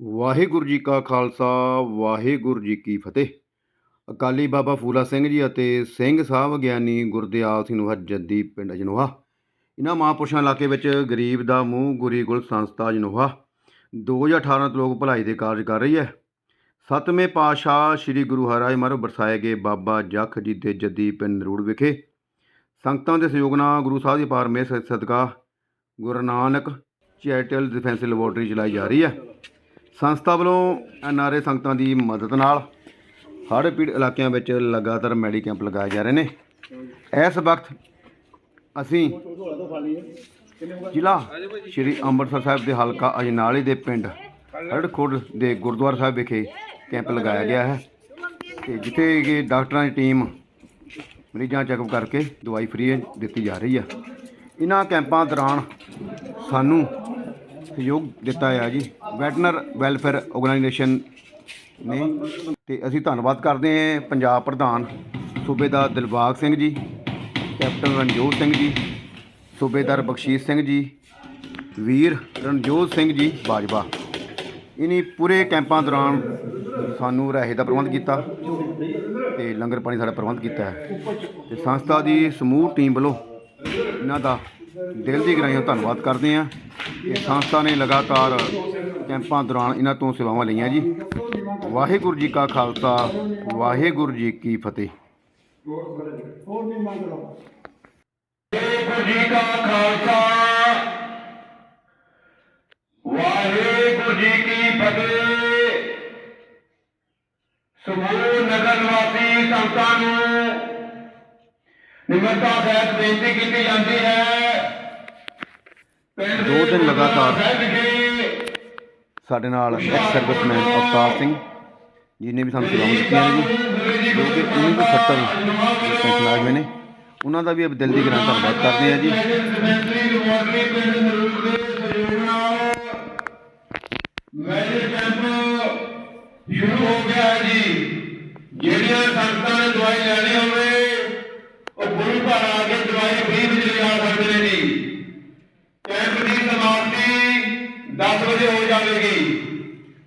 ਵਾਹਿਗੁਰੂ ਜੀ ਕਾ ਖਾਲਸਾ, ਵਾਹਿਗੁਰੂ ਜੀ ਕੀ ਫਤਿਹ। ਅਕਾਲੀ ਬਾਬਾ ਫੂਲਾ ਸਿੰਘ ਜੀ ਅਤੇ ਸਿੰਘ ਸਾਹਿਬ ਗਿਆਨੀ ਗੁਰਦਿਆਲ ਸਿੰਘ ਨੂੰ ਜੱਦੀ ਪਿੰਡ ਜਨੋਹਾ। ਇਹਨਾਂ ਮਹਾਂਪੁਰਸ਼ਾਂ ਇਲਾਕੇ ਵਿੱਚ ਗਰੀਬ ਦਾ ਮੂੰਹ, ਗੁਰੀ ਗੁਲ ਸੰਸਥਾ ਜਨੋਹਾ 2018 ਤੋਂ ਲੋਕ ਭਲਾਈ ਦੇ ਕਾਰਜ ਕਰ ਰਹੀ ਹੈ। ਸਤਵੇਂ ਪਾਤਸ਼ਾਹ ਸ੍ਰੀ ਗੁਰੂ ਹਰਿਰਾਏ ਮਹਾਰਾਜ ਬਰਸਾਏ ਗਏ ਬਾਬਾ ਜਖ ਜੀ ਦੇ ਜੱਦੀ ਪਿੰਡ ਨਰੂੜ ਵਿਖੇ। ਸੰਗਤਾਂ ਦੇ ਸਹਿਯੋਗ ਨਾਲ ਗੁਰੂ ਸਾਹਿਬ ਦੀ ਪਾਰ ਸਦਕਾ Guru Nanak charitable defence laboratory ਚਲਾਈ ਜਾ ਰਹੀ ਹੈ। ਸੰਸਥਾ ਵੱਲੋਂ ਐਨਆਰਏ ਸੰਗਤਾਂ ਦੀ ਮਦਦ ਨਾਲ ਹੜ੍ਹ ਪੀੜਤ ਇਲਾਕਿਆਂ ਵਿੱਚ ਲਗਾਤਾਰ ਮੈਡੀ ਕੈਂਪ ਲਗਾਏ ਜਾ ਰਹੇ ਨੇ। ਇਸ ਵਕਤ ਅਸੀਂ ਜ਼ਿਲ੍ਹਾ ਸ਼੍ਰੀ ਅੰਮ੍ਰਿਤਸਰ ਸਾਹਿਬ ਦੇ ਹਲਕਾ ਅਜਨਾਲੇ ਦੇ ਪਿੰਡ ਹੜਖੁਰਦ ਦੇ ਗੁਰਦੁਆਰਾ ਸਾਹਿਬ ਵਿਖੇ ਕੈਂਪ ਲਗਾਇਆ ਗਿਆ ਹੈ ਤੇ ਜਿੱਥੇ ਕਿ ਡਾਕਟਰਾਂ ਦੀ ਟੀਮ ਮਰੀਜ਼ਾਂ ਚੈੱਕਅਪ ਕਰਕੇ ਦਵਾਈ ਫ੍ਰੀ ਦਿੱਤੀ ਜਾ ਰਹੀ ਹੈ। ਇਹਨਾਂ ਕੈਂਪਾਂ ਦੌਰਾਨ ਸਾਨੂੰ ਸਹਿਯੋਗ ਦਿੱਤਾ ਆ ਜੀ। ਵੈਟਨਰ ਵੈਲਫੇਅਰ ਆਰਗੇਨਾਈਜੇਸ਼ਨ ਨੇ ਤੇ ਅਸੀਂ ਧੰਨਵਾਦ ਕਰਦੇ ਹਾਂ ਪੰਜਾਬ ਪ੍ਰਧਾਨ ਸੂਬੇਦਾਰ ਦਿਲਬਾਗ ਸਿੰਘ ਜੀ, ਕੈਪਟਨ ਰਣਜੋਤ ਸਿੰਘ ਜੀ, ਸੂਬੇਦਾਰ ਬਖਸ਼ੀਸ਼ ਸਿੰਘ ਜੀ, ਵੀਰ ਰਣਜੋਤ ਸਿੰਘ ਜੀ, ਬਾਜਵਾ। ਇਨੀ ਪੂਰੇ ਕੈਂਪਾਂ ਦੌਰਾਨ ਸਾਨੂੰ ਰਹਿ ਦਾ ਪ੍ਰਬੰਧ ਕੀਤਾ ਤੇ ਲੰਗਰ ਪਾਣੀ ਸਾਡਾ ਪ੍ਰਬੰਧ ਕੀਤਾ ਹੈ। ਤੇ ਸੰਸਥਾ ਦੀ ਸਮੂਹ ਟੀਮ ਵੱਲੋਂ ਇਹਨਾਂ ਦਾ ਦਿਲ ਦੀ ਗਹਿਰਾਈਆਂ ਧੰਨਵਾਦ ਕਰਦੇ ਹਾਂ। ਸੰਸਥਾ ਨੇ ਲਗਾਤਾਰ ਕੈਂਪਾਂ ਦੌਰਾਨ ਇਹਨਾਂ ਤੋਂ ਸੇਵਾਵਾਂ ਲਈਆਂ ਜੀ। ਵਾਹਿਗੁਰੂ ਜੀ ਕਾ ਖਾਲਸਾ, ਵਾਹਿਗੁਰੂ ਜੀ ਕੀ ਫਤਿਹ। ਵਾਹਿਗੁਰੂ ਜੀ ਕਾ ਖਾਲਸਾ, ਵਾਹਿਗੁਰੂ ਜੀ ਕੀ ਫਤਿਹ। ਸਮੂਹ ਨਗਰ ਨਿਵਾਸੀ ਸੰਤਾਂ ਨੂੰ ਨਿਮਰਤਾ ਸਹਿਤ ਬੇਨਤੀ ਕੀਤੀ ਜਾਂਦੀ ਹੈ। ਪਿੰਡ ਦੋ ਦਿਨ ਲਗਾਤਾਰ ਸਾਡੇ ਨਾਲ ਐਕਸ ਸਰਵਿਸਮੈਨ ਅਵਤਾਰ ਸਿੰਘ ਜੀ ਵੀ ਸਾਨੂੰ ਸਲਾਮ ਦਿੱਤੀਆਂ ਨੇ ਜੀ, ਜੋ ਕਿ 1970 ਪੈਨਸ਼ਨ ਆਏ ਹੋਏ ਨੇ। ਉਹਨਾਂ ਦਾ ਵੀ ਅਸੀਂ ਦਿਲ ਦੀ ਗਰਾਂ ਧੰਨਵਾਦ ਕਰਦੇ ਹਾਂ ਜੀ। ਡਿਸਪੈਂਸਰੀ ਕੈਂਪ ਸ਼ੁਰੂ ਹੋ ਗਿਆ ਜੀ। ਜਿਹੜੀਆਂ ਸੰਗਤਾਂ ਨੇ ਦਵਾਈ ਲੈਣੀ ਹੋਵੇ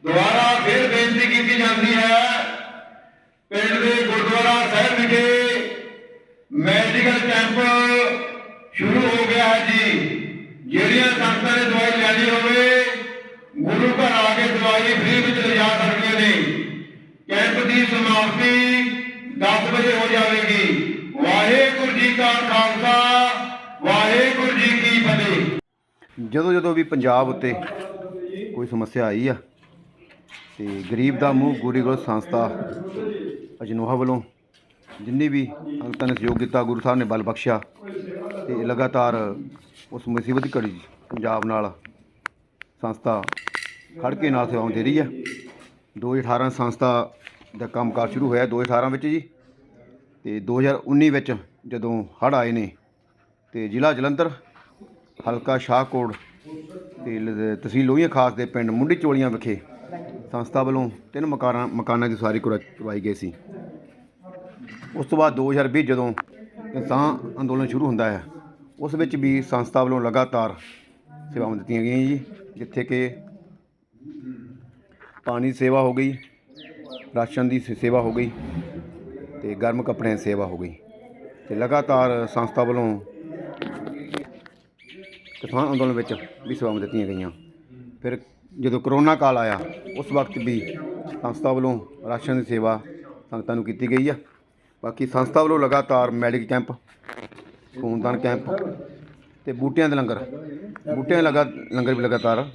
ਦੁਬਾਰਾ ਫਿਰ ਬੇਨਤੀ ਕੀਤੀ ਜਾਂਦੀ ਹੈ। ਪਿੰਡ ਦੇ ਗੁਰਦੁਆਰਾ ਸਾਹਿਬ ਵਿਖੇ ਮੈਡੀਕਲ ਕੈਂਪ ਸ਼ੁਰੂ ਹੋ ਗਿਆ ਹੈ ਜੀ। ਜਿਹੜੀਆਂ ਸੰਗਤਾਂ ਨੇ ਦਵਾਈ ਲੈਣੀ ਹੋਵੇ, ਗੁਰੂ ਘਰ ਆ ਕੇ ਦਵਾਈ ਫ੍ਰੀ ਵਿੱਚ ਲਿਜਾ ਸਕਦੀਆਂ ਨੇ। ਕੈਂਪ ਦੀ ਸਮਾਪਤੀ 10 ਵਜੇ ਹੋ ਜਾਵੇਗੀ। ਵਾਹਿਗੁਰੂ ਜੀ ਕਾ ਖਾਲਸਾ, ਵਾਹਿਗੁਰੂ ਜੀ ਕੀ ਫਤਿਹ। ਜਦੋਂ ਜਦੋਂ ਵੀ ਪੰਜਾਬ ਉੱਤੇ ਕੋਈ ਸਮੱਸਿਆ ਆਈ ਆ ਤੇ ਗਰੀਬ ਦਾ ਮੂੰਹ, ਗੋਰੀ ਗੋਲ ਸੰਸਥਾ ਅਜਨੋਹਾ ਵੱਲੋਂ ਜਿੰਨੀ ਵੀ ਅੰਗਤਾਂ ਨੇ ਸਹਿਯੋਗ ਦਿੱਤਾ, ਗੁਰੂ ਸਾਹਿਬ ਨੇ ਬਲ ਬਖਸ਼ਿਆ ਤੇ ਲਗਾਤਾਰ ਉਸ ਮੁਸੀਬਤ ਦੀ ਘੜੀ ਪੰਜਾਬ ਨਾਲ ਸੰਸਥਾ ਖੜ ਕੇ ਨਾਲ ਸੇਵਾਵਾਂ ਦੇ ਰਹੀ ਹੈ। 2018 ਸੰਸਥਾ ਦਾ ਕੰਮਕਾਰ ਸ਼ੁਰੂ ਹੋਇਆ 2018 ਵਿੱਚ ਜੀ ਤੇ 2019 ਵਿੱਚ ਜਦੋਂ ਹੜ੍ਹ ਆਏ ਨੇ ਤੇ ਜ਼ਿਲ੍ਹਾ ਜਲੰਧਰ, ਹਲਕਾ ਸ਼ਾਹਕੋਟ ਤੇ ਲ- ਤਹਿਸੀਲ ਲੋਹੀਆਂ ਖਾਸ ਦੇ ਪਿੰਡ ਮੁੰਡੀ ਚੋਲੀਆਂ ਵਿਖੇ ਸੰਸਥਾ ਵੱਲੋਂ ਤਿੰਨ ਮਕਾਨਾਂ ਮਕਾਨਾਂ ਦੀ ਉਸਾਰੀ ਕਰਵਾ- ਕਰਵਾਈ ਗਈ ਸੀ। ਉਸ ਤੋਂ ਬਾਅਦ 2020 ਜਦੋਂ ਕਿਸਾਨ ਅੰਦੋਲਨ ਸ਼ੁਰੂ ਹੁੰਦਾ ਹੈ, ਉਸ ਵਿੱਚ ਵੀ ਸੰਸਥਾ ਵੱਲੋਂ ਲਗਾਤਾਰ ਸੇਵਾਵਾਂ ਦਿੱਤੀਆਂ ਗਈਆਂ ਜੀ, ਜਿੱਥੇ ਕਿ ਪਾਣੀ ਦੀ ਸੇਵਾ ਹੋ ਗਈ, ਰਾਸ਼ਨ ਦੀ ਸੇਵਾ ਹੋ ਗਈ ਤੇ ਗਰਮ ਕੱਪੜਿਆਂ ਦੀ ਸੇਵਾ ਹੋ ਗਈ ਤੇ ਲਗਾਤਾਰ ਸੰਸਥਾ ਵੱਲੋਂ ਕਿਸਾਨ ਅੰਦੋਲਨ ਵਿੱਚ ਵੀ ਸੇਵਾਵਾਂ ਦਿੱਤੀਆਂ ਗਈਆਂ। ਫਿਰ ਜਦੋਂ ਕਰੋਨਾ ਕਾਲ ਆਇਆ, ਉਸ ਵਕਤ ਵੀ ਸੰਸਥਾ ਵੱਲੋਂ ਰਾਸ਼ਨ ਦੀ ਸੇਵਾ ਸੰਗਤਾਂ ਨੂੰ ਕੀਤੀ ਗਈ ਆ। ਬਾਕੀ ਸੰਸਥਾ ਵੱਲੋਂ ਲਗਾਤਾਰ ਮੈਡੀਕਲ ਕੈਂਪ, ਖੂਨਦਾਨ ਕੈਂਪ ਤੇ ਬੂਟਿਆਂ ਦੇ ਲੰਗਰ, ਬੂਟਿਆਂ ਦੇ ਲਗਾ, ਲੰਗਰ ਵੀ ਲਗਾਤਾਰ